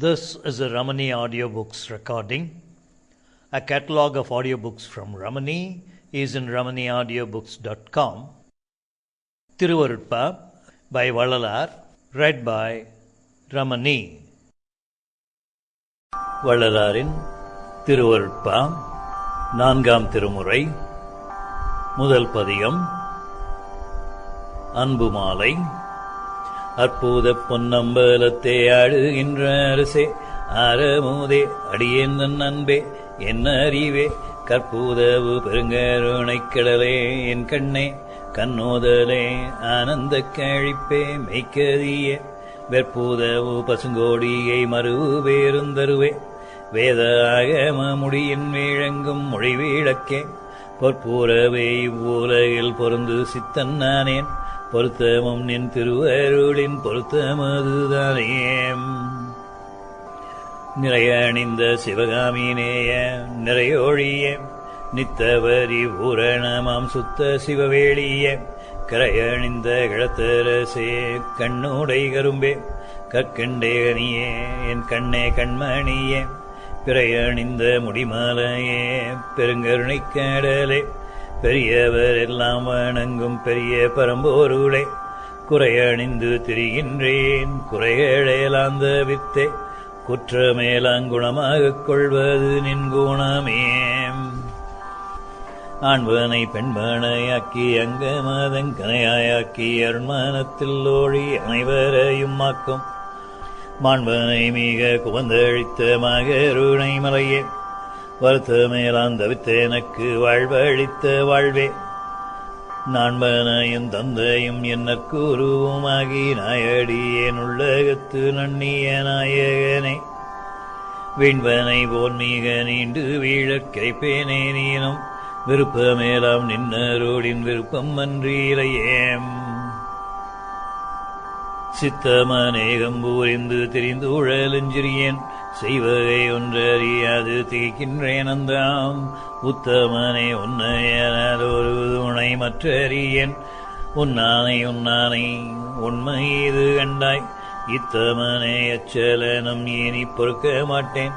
This is a Ramani audiobooks recording. A catalog of audiobooks from Ramani is in ramaniaudiobooks.com. Tiruvarutpa by Valalar, read by Ramani. வள்ளலாரின் திருவருட்பா நான்காம் திருமுறை முதல் பதிகம் அன்பு மாலை அற்புத பொன்னம்பலத்தே ஆடுகின்ற அரசே ஆரமுதே அடியேன் அன்பே என்ன அறிவே. கற்பூதவு பெருங்கருணைக் கடலே என் கண்ணே கண்ணோதலே ஆனந்த கழிப்பே மெய்க்கதிய வெற்பூதவு பசுங்கோடியை மறுவு பேருந்தருவே வேத ஆகம முடியின் வீழங்கும் மொழி வீழக்கே பொற்பூரவே இவ்வுலகில் பொருந்து சித்தன் நானேன். பொருத்தமும் நின் திருவருளின் பொருத்தமதுதானே நிறைய அணிந்த சிவகாமினேய நிறையொழிய நித்தவரி பூரணமாம் சுத்த சிவவேளிய கரையணிந்த கிழத்தரசே கண்ணுடை கரும்பே கற்கண்டேகனியே என் கண்ணே கண்மணியே பிறையணிந்த முடிமாலையே பெருங்கருணைக் கடலே பெரியவர் எல்லாம் வணங்கும் பெரிய பரம்போருளே. குறையணிந்து திரிகின்றேன் குறைகளேலாந்த வித்தே குற்றமேலாங்குணமாகக் கொள்வது நின் குணமே. ஆண்பனை பெண்பனையாக்கி அங்க மதங்கனையாக்கி அருண்மனத்தில் ஓழி அனைவரையும் ஆக்கும். மாண்பனை மிக குவந்தழித்த மகருணை மலையே வருத்து மேலாந்த வித்தேனக்கு வாழ்வழித்த வாழ்வே. நான்பனையும் தந்தையும் என்னற்கு உருவமாகி நாயடியேன் உள்ளகத்து நன்னிய நாயகனே. வீண்பனை போன் மிக நீண்டு வீழக் கிடைப்பேனே நீனும் விருப்பமேலாம் நின்னரோடின் விருப்பம் அன்றியிலையேம் சித்தமநேகம் பூரிந்து திரிந்து உழலெஞ்சிறியேன் செய்வதை ஒன்றறியாது திகைக்கின்றேன் உத்தமனை உத்தமனே ஒரு துணை மற்றறியன். உன்னானை உன்னானை உண்மை இது கண்டாய். இத்தமனே அச்சலனம் ஏனி பொறுக்க மாட்டேன்.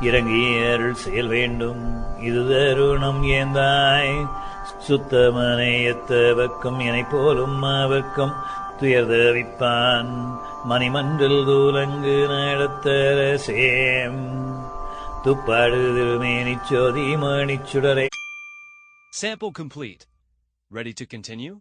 இறங்கி அருள் செயல் வேண்டும் இது தருணம் ஏந்தாய். சுத்தமனை எத்தவர்க்கும் என்னை போலும் அவர்க்கும் துயர்தவிப்பான் மணிமன்றில் தூலங்கு நடத்தரசேம் துப்பாடு திருமேனிச்சோதி மணிச்சுடரை Sample complete. Ready to continue?